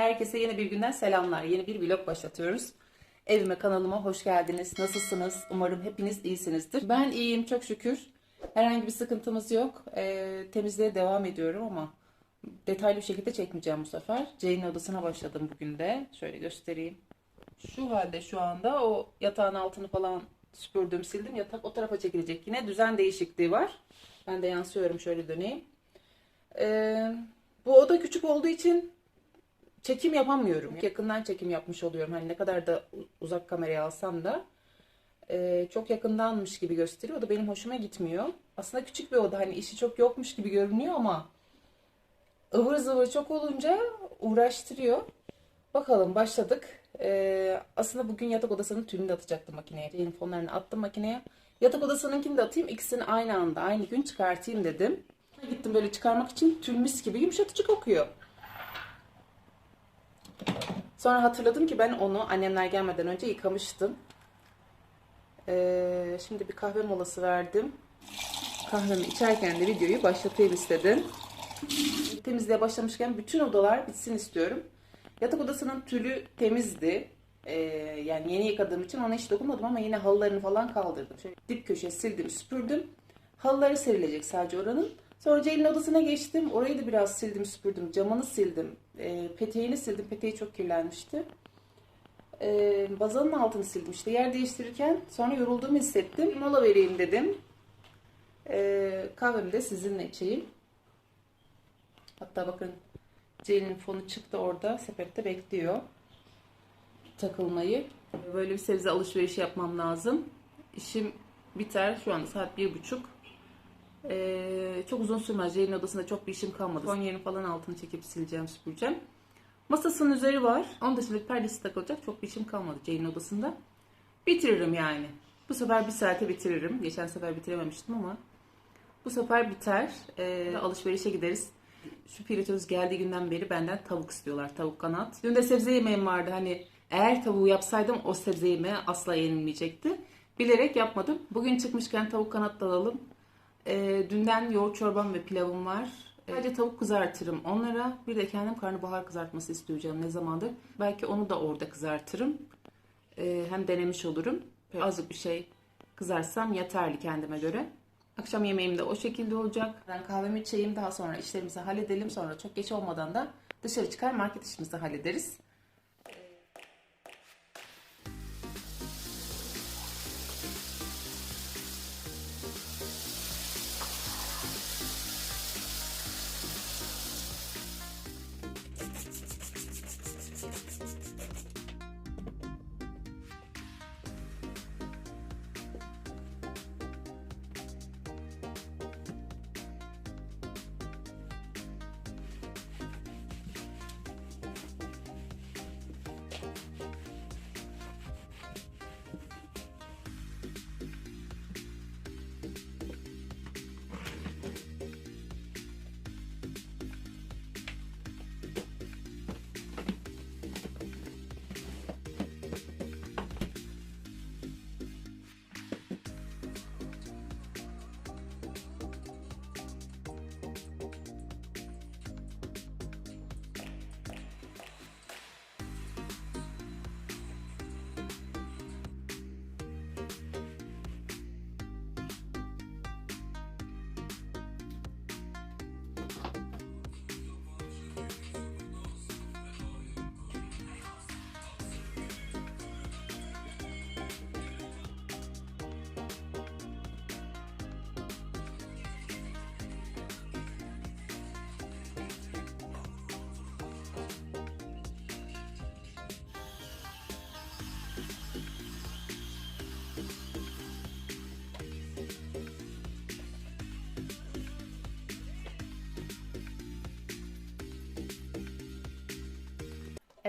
Herkese yeni bir günden selamlar. Yeni bir vlog başlatıyoruz. Evime kanalıma hoş geldiniz. Nasılsınız? Umarım hepiniz iyisinizdir. Ben iyiyim çok şükür. Herhangi bir sıkıntımız yok. Ee, temizliğe devam ediyorum ama detaylı bir şekilde çekmeyeceğim bu sefer. Jane'in odasına başladım bugün de. Şöyle göstereyim. Şu halde şu anda o yatağın altını falan süpürdüm sildim. Yatak o tarafa çekilecek yine. Düzen değişikliği var. Ben de yansıyorum şöyle döneyim. Ee, bu oda küçük olduğu için çekim yapamıyorum. Yakından çekim yapmış oluyorum. Hani ne kadar da uzak kameraya alsam da e, çok yakındanmış gibi gösteriyor. O da benim hoşuma gitmiyor. Aslında küçük bir oda. Hani işi çok yokmuş gibi görünüyor ama ıvır zıvır çok olunca uğraştırıyor. Bakalım başladık. Ee, aslında bugün yatak odasının tümünü de atacaktım makineye. Yeni fonlarını attım makineye. Yatak odasınınkini de atayım. İkisini aynı anda aynı gün çıkartayım dedim. Gittim böyle çıkarmak için tül mis gibi yumuşatıcı kokuyor. Sonra hatırladım ki ben onu annemler gelmeden önce yıkamıştım. Ee, şimdi bir kahve molası verdim. Kahvemi içerken de videoyu başlatayım istedim. Temizliğe başlamışken bütün odalar bitsin istiyorum. Yatak odasının tülü temizdi. Ee, yani yeni yıkadığım için ona hiç dokunmadım ama yine halılarını falan kaldırdım. Şöyle dip köşe sildim, süpürdüm. Halıları serilecek sadece oranın. Sonra Ceylin'in odasına geçtim. Orayı da biraz sildim, süpürdüm. Camını sildim. E, peteğini sildim. Peteği çok kirlenmişti. E, bazanın altını sildim. İşte yer değiştirirken sonra yorulduğumu hissettim. Mola vereyim dedim. E, kahvemi de sizinle içeyim. Hatta bakın Ceylin'in fonu çıktı orada. Sepette bekliyor. Takılmayı. Böyle bir sebze alışverişi yapmam lazım. İşim biter. Şu anda saat bir buçuk. Ee, çok uzun sürmez. Jay'in odasında çok bir işim kalmadı. Son yerini falan altını çekip sileceğim, süpüreceğim. Masasının üzeri var. Onun dışında perdesi takılacak. Çok bir işim kalmadı Jay'in odasında. Bitiririm yani. Bu sefer bir saate bitiririm. Geçen sefer bitirememiştim ama bu sefer biter. Ee, alışverişe gideriz. Şu piritöz geldiği günden beri benden tavuk istiyorlar. Tavuk kanat. Dün de sebze yemeğim vardı. Hani eğer tavuğu yapsaydım o sebze yemeği asla yenilmeyecekti. Bilerek yapmadım. Bugün çıkmışken tavuk kanat da alalım. E, dünden yoğurt çorbam ve pilavım var. E, Sadece tavuk kızartırım onlara. Bir de kendim karnabahar kızartması istiyorum ne zamandır. Belki onu da orada kızartırım. E, hem denemiş olurum. Böyle azıcık bir şey kızarsam yeterli kendime göre. Akşam yemeğim de o şekilde olacak. Ben kahvemi içeyim daha sonra işlerimizi halledelim. Sonra çok geç olmadan da dışarı çıkar market işimizi hallederiz.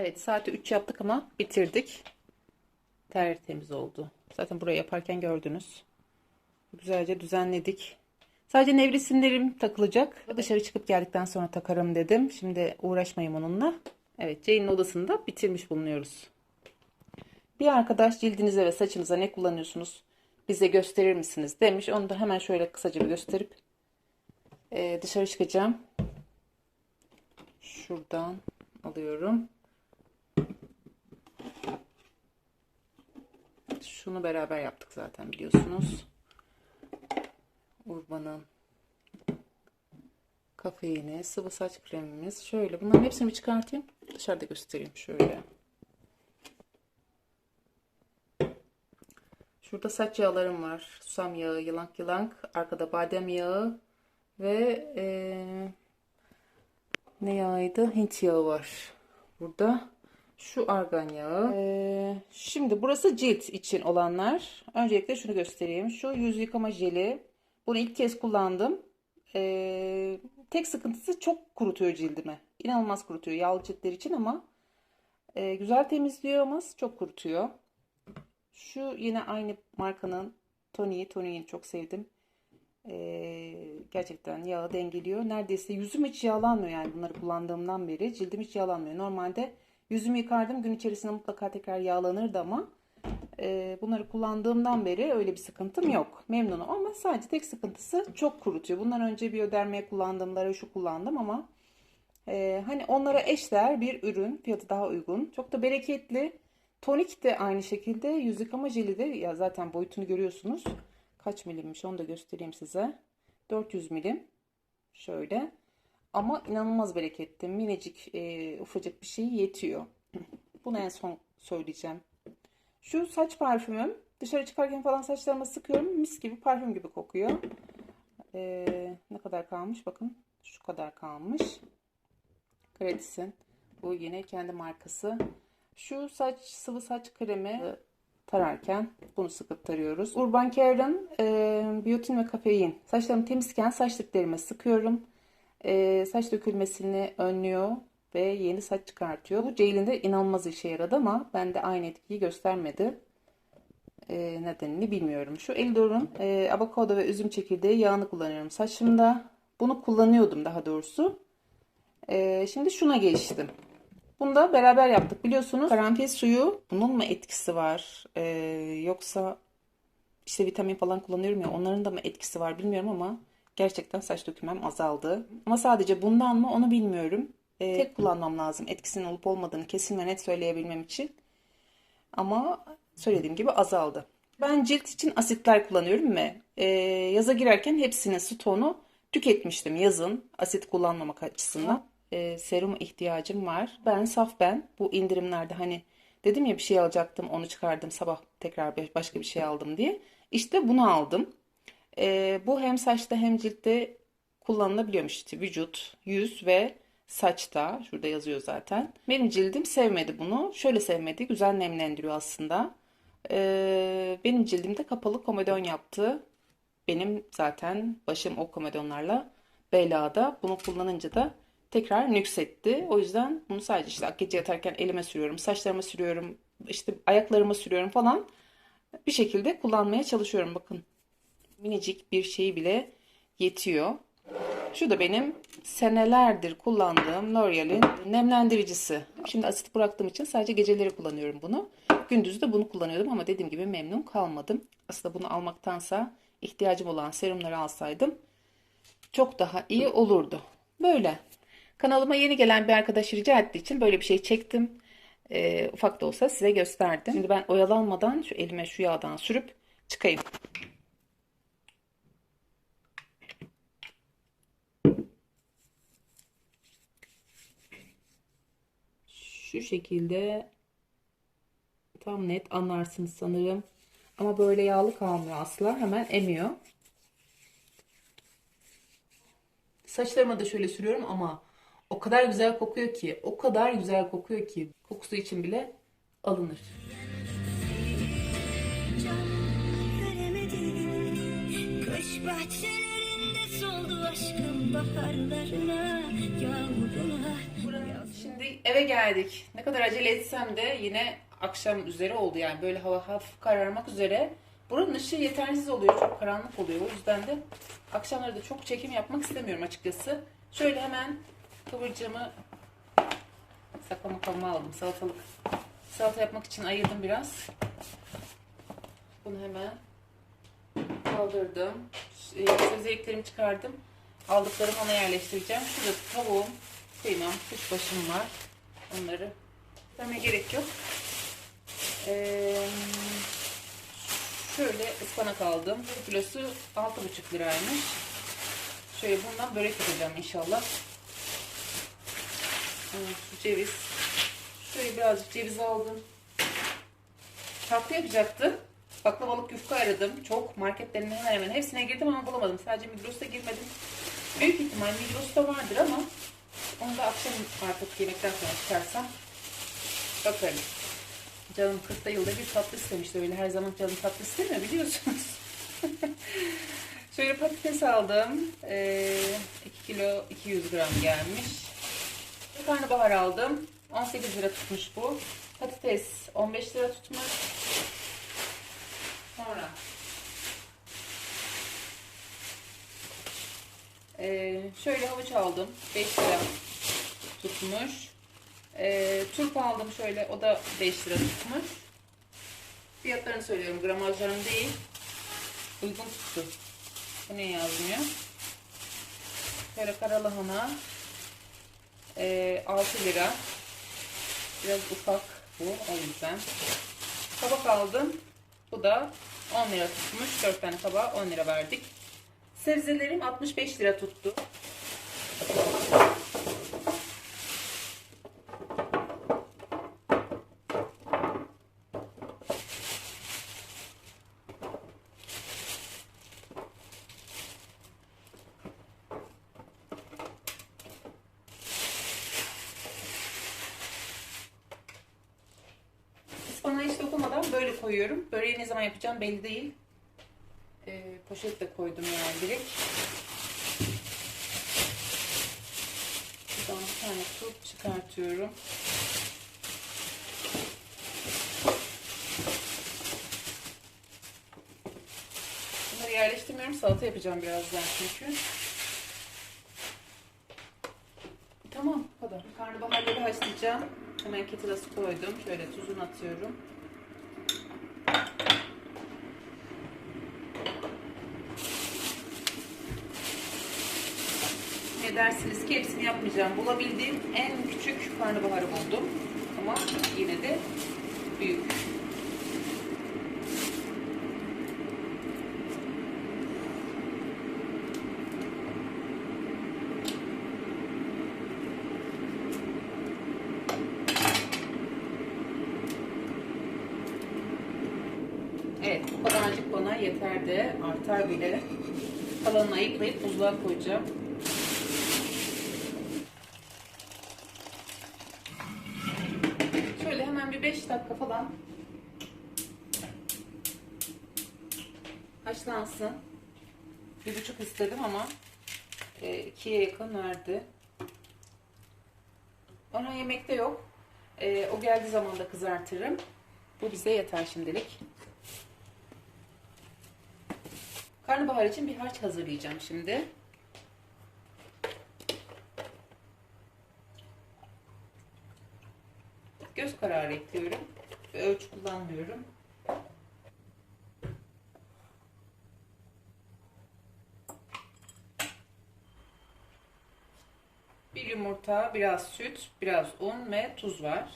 Evet saati 3 yaptık ama bitirdik. Tertemiz oldu. Zaten burayı yaparken gördünüz. Güzelce düzenledik. Sadece nevresimlerim takılacak. Dışarı çıkıp geldikten sonra takarım dedim. Şimdi uğraşmayayım onunla. Evet Jane'in odasında bitirmiş bulunuyoruz. Bir arkadaş cildinize ve saçınıza ne kullanıyorsunuz bize gösterir misiniz demiş. Onu da hemen şöyle kısaca bir gösterip e, dışarı çıkacağım. Şuradan alıyorum. Şunu beraber yaptık zaten biliyorsunuz. Urban'ın kafeini, sıvı saç kremimiz. Şöyle bunların hepsini çıkartayım. Dışarıda göstereyim şöyle. Şurada saç yağlarım var. Susam yağı, yılank yılank. Arkada badem yağı ve eee, ne yağıydı? Hint yağı var. Burada şu argan yağı. Eee, şimdi burası cilt için olanlar. Öncelikle şunu göstereyim. Şu yüz yıkama jeli. Bunu ilk kez kullandım. Eee, tek sıkıntısı çok kurutuyor cildimi. İnanılmaz kurutuyor yağlı ciltler için ama eee, güzel temizliyor ama çok kurutuyor. Şu yine aynı markanın Tony'yi. Tony'yi çok sevdim. Ee, gerçekten yağı dengeliyor. Neredeyse yüzüm hiç yağlanmıyor yani bunları kullandığımdan beri. Cildim hiç yağlanmıyor. Normalde yüzümü yıkardım. Gün içerisinde mutlaka tekrar yağlanırdı ama e, bunları kullandığımdan beri öyle bir sıkıntım yok. Memnunum ama sadece tek sıkıntısı çok kurutuyor. Bundan önce biyodermaya kullandığımda şu kullandım ama e, hani onlara eşdeğer bir ürün. Fiyatı daha uygun. Çok da bereketli. Tonik de aynı şekilde. Yüz yıkama jeli de ya zaten boyutunu görüyorsunuz. Kaç milimmiş onu da göstereyim size. 400 milim. Şöyle. Ama inanılmaz bereketli. Minicik, e, ufacık bir şey yetiyor. Bunu en son söyleyeceğim. Şu saç parfümüm. Dışarı çıkarken falan saçlarıma sıkıyorum. Mis gibi parfüm gibi kokuyor. E, ne kadar kalmış? Bakın şu kadar kalmış. Kredisin. Bu yine kendi markası. Şu saç sıvı saç kremi tararken bunu sıkıp tarıyoruz. Urban Care'ın e, biyotin ve kafein. Saçlarım temizken saç diplerime sıkıyorum. E, saç dökülmesini önlüyor ve yeni saç çıkartıyor. Bu Ceylin'de inanılmaz işe yaradı ama bende aynı etkiyi göstermedi. E, nedenini bilmiyorum. Şu Eldor'un e, avokado ve üzüm çekirdeği yağını kullanıyorum saçımda. Bunu kullanıyordum daha doğrusu. E, şimdi şuna geçtim. Bunu da beraber yaptık biliyorsunuz. Karanfil suyu bunun mu etkisi var? Ee, yoksa işte vitamin falan kullanıyorum ya onların da mı etkisi var bilmiyorum ama gerçekten saç dökülmem azaldı. Ama sadece bundan mı onu bilmiyorum. Ee, tek kullanmam lazım etkisinin olup olmadığını kesin ve net söyleyebilmem için. Ama söylediğim gibi azaldı. Ben cilt için asitler kullanıyorum ve e, yaza girerken hepsinin stonu tüketmiştim yazın asit kullanmamak açısından e, serum ihtiyacım var. Ben saf ben bu indirimlerde hani dedim ya bir şey alacaktım onu çıkardım sabah tekrar başka bir şey aldım diye. İşte bunu aldım. E, bu hem saçta hem ciltte kullanılabiliyormuş işte vücut, yüz ve saçta. Şurada yazıyor zaten. Benim cildim sevmedi bunu. Şöyle sevmedi. Güzel nemlendiriyor aslında. E, benim cildimde kapalı komedon yaptı. Benim zaten başım o komedonlarla belada. Bunu kullanınca da tekrar nüksetti. O yüzden bunu sadece işte gece yatarken elime sürüyorum, saçlarıma sürüyorum, işte ayaklarıma sürüyorum falan. Bir şekilde kullanmaya çalışıyorum. Bakın minicik bir şey bile yetiyor. Şu da benim senelerdir kullandığım L'Oreal'in nemlendiricisi. Şimdi asit bıraktığım için sadece geceleri kullanıyorum bunu. Gündüz de bunu kullanıyordum ama dediğim gibi memnun kalmadım. Aslında bunu almaktansa ihtiyacım olan serumları alsaydım çok daha iyi olurdu. Böyle. Kanalıma yeni gelen bir arkadaş rica ettiği için böyle bir şey çektim. Ee, ufak da olsa size gösterdim. Şimdi ben oyalanmadan şu elime şu yağdan sürüp çıkayım. Şu şekilde tam net anlarsınız sanırım. Ama böyle yağlı kalmıyor asla. Hemen emiyor. Saçlarıma da şöyle sürüyorum ama o kadar güzel kokuyor ki, o kadar güzel kokuyor ki kokusu için bile alınır. Bahçelerinde soldu aşkım baharlarına Yağmuruna Şimdi eve geldik. Ne kadar acele etsem de yine akşam üzeri oldu yani böyle hava hafif kararmak üzere. Buranın ışığı yetersiz oluyor, çok karanlık oluyor. O yüzden de akşamları da çok çekim yapmak istemiyorum açıkçası. Şöyle hemen kıvırcığımı saklama kabıma aldım. Salatalık. Salata yapmak için ayırdım biraz. Bunu hemen kaldırdım. E, Sebzeliklerimi çıkardım. Aldıklarımı ona yerleştireceğim. Şurada tavuğum, kıymam, kuşbaşım var. Onları vermeye gerek yok. Ee, Şöyle ıspanak aldım. Bir kilosu 6,5 liraymış. Şöyle bundan börek yapacağım inşallah. Şu ceviz. Şöyle birazcık ceviz aldım. Tatlı yapacaktım. Baklavalık yufka aradım. Çok marketlerin hemen hemen hepsine girdim ama bulamadım. Sadece Migros'ta girmedim. Büyük ihtimal Migros'ta vardır ama onu da akşam artık yemekten sonra çıkarsam bakarım. Canım 40'ta yılda bir tatlı istemişti. Öyle her zaman canım tatlı istemiyor biliyorsunuz. Şöyle patates aldım. Ee, 2 kilo 200 gram gelmiş. Karnabahar aldım. 18 lira tutmuş bu. Patates 15 lira tutmuş. Sonra ee, şöyle havuç aldım. 5 lira tutmuş. Ee, turp aldım şöyle. O da 5 lira tutmuş. Fiyatlarını söylüyorum. Gramajlarını değil. Uygun tuttu. Bu ne yazmıyor? Şöyle karalahana ee, 6 lira. Biraz ufak bu o yüzden. Kabak aldım. Bu da 10 lira tutmuş. 4 tane tabağa 10 lira verdik. Sebzelerim 65 lira tuttu. Ispanağı hiç dokunmadan böyle koyuyorum. Böreği ne zaman yapacağım belli değil. Ee, poşetle koydum yani direkt. Buradan bir tane turp çıkartıyorum. Bunları yerleştirmiyorum. Salata yapacağım birazdan çünkü. Tamam bu. Karnabaharları haşlayacağım. Hemen kettle'a koydum. Şöyle tuzunu atıyorum. Dersiniz ki hepsini yapmayacağım. Bulabildiğim en küçük karnabaharı buldum. Ama yine de büyük. Evet, bu kadarcık bana yeter de artar bile. Kalanını ayıklayıp buzluğa koyacağım. Şöyle hemen bir 5 dakika falan haşlansın. Bir buçuk istedim ama e, ikiye yakın verdi. Ona yemekte yok. E, o geldiği zaman da kızartırım. Bu bize yeter şimdilik. Karnabahar için bir harç hazırlayacağım şimdi. Göz kararı ekliyorum. Ölçü kullanmıyorum. Bir yumurta, biraz süt, biraz un ve tuz var.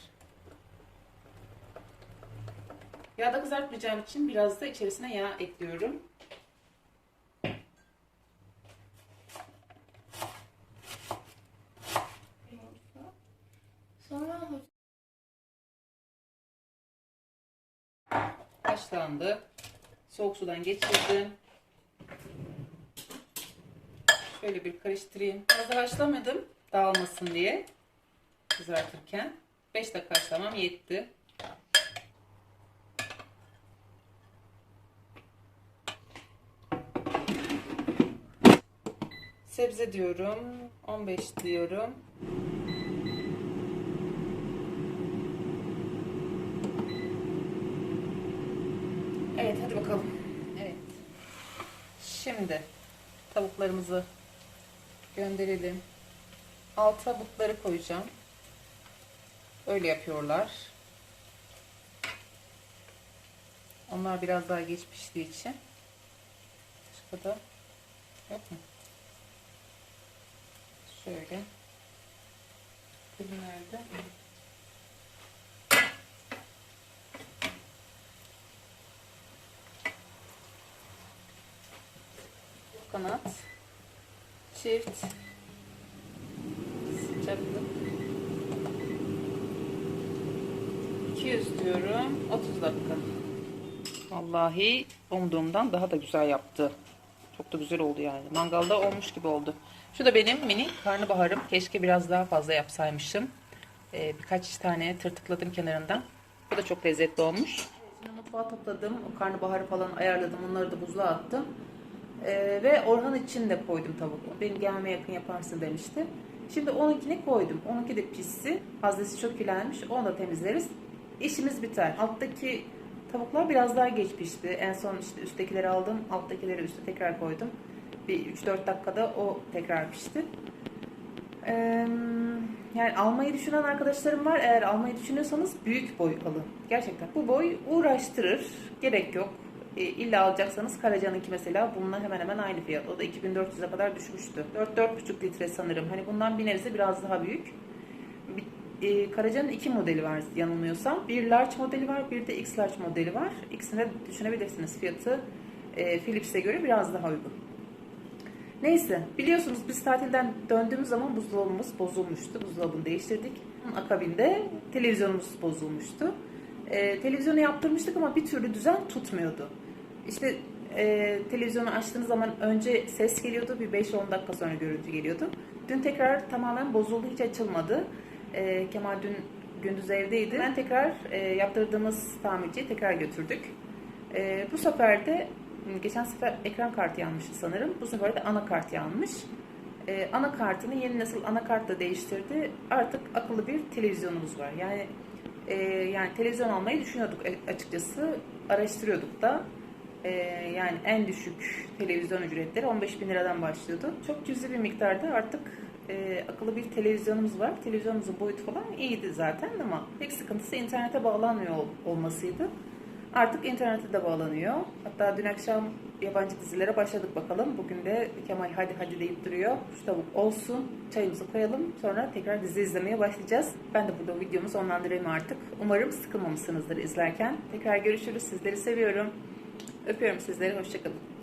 Yağda kızartmayacağım için biraz da içerisine yağ ekliyorum. Haşlandı. Soğuk sudan geçirdim. Şöyle bir karıştırayım. Fazla haşlamadım dağılmasın diye kızartırken. 5 dakika haşlamam yetti. Sebze diyorum. 15 diyorum. Evet hadi bakalım. Evet. Şimdi tavuklarımızı gönderelim. Alta butları koyacağım. Öyle yapıyorlar. Onlar biraz daha geç piştiği için. Başka da yok mu? Şöyle. Kırmızı nerede? kanat. Çift. Sıcaklık. 200 diyorum. 30 dakika. Vallahi umduğumdan daha da güzel yaptı. Çok da güzel oldu yani. Mangalda olmuş gibi oldu. Şu da benim mini karnabaharım. Keşke biraz daha fazla yapsaymışım. Ee, birkaç tane tırtıkladım kenarından. Bu da çok lezzetli olmuş. Şimdi mutfağı topladım. O karnabaharı falan ayarladım. Onları da buzluğa attım. Ee, ve Orhan için de koydum tavuğu. Benim gelmeye yakın yaparsın demişti. Şimdi onunkini koydum. Onunki de pissi. Fazlası çok ilermiş. Onu da temizleriz. İşimiz biter. Alttaki tavuklar biraz daha geç pişti. En son işte üsttekileri aldım. Alttakileri üste tekrar koydum. Bir 3-4 dakikada o tekrar pişti. Ee, yani almayı düşünen arkadaşlarım var. Eğer almayı düşünüyorsanız büyük boy alın. Gerçekten. Bu boy uğraştırır. Gerek yok. E, illa alacaksanız Karaca'nınki mesela bununla hemen hemen aynı fiyat. O da 2400'e kadar düşmüştü. 4-4,5 litre sanırım. Hani bundan bir nebze biraz daha büyük. E, Karaca'nın iki modeli var yanılmıyorsam. Bir large modeli var, bir de X large modeli var. İkisini de düşünebilirsiniz. Fiyatı e, Philips'e göre biraz daha uygun. Neyse biliyorsunuz biz tatilden döndüğümüz zaman buzdolabımız bozulmuştu. Buzdolabını değiştirdik. Akabinde televizyonumuz bozulmuştu. Ee, televizyonu yaptırmıştık ama bir türlü düzen tutmuyordu. İşte e, televizyonu açtığınız zaman önce ses geliyordu bir 5-10 dakika sonra görüntü geliyordu. Dün tekrar tamamen bozuldu hiç açılmadı. Ee, Kemal dün gündüz evdeydi. Ben tekrar e, yaptırdığımız tamirciye tekrar götürdük. Ee, bu sefer de geçen sefer ekran kartı yanmıştı sanırım. Bu sefer de anakart yanmış. Ee, anakartını yeni nesil anakartla değiştirdi. Artık akıllı bir televizyonumuz var. Yani e, yani televizyon almayı düşünüyorduk e- açıkçası. Araştırıyorduk da. Ee, yani en düşük televizyon ücretleri 15 bin liradan başlıyordu. Çok cüzi bir miktarda artık e, akıllı bir televizyonumuz var. Televizyonumuzun boyutu falan iyiydi zaten ama tek sıkıntısı internete bağlanmıyor ol- olmasıydı. Artık internete de bağlanıyor. Hatta dün akşam yabancı dizilere başladık bakalım. Bugün de Kemal hadi hadi deyip duruyor. Şu tavuk olsun, çayımızı koyalım. Sonra tekrar dizi izlemeye başlayacağız. Ben de burada videomu sonlandırayım artık. Umarım sıkılmamışsınızdır izlerken. Tekrar görüşürüz. Sizleri seviyorum. Öpüyorum sizleri. Hoşçakalın.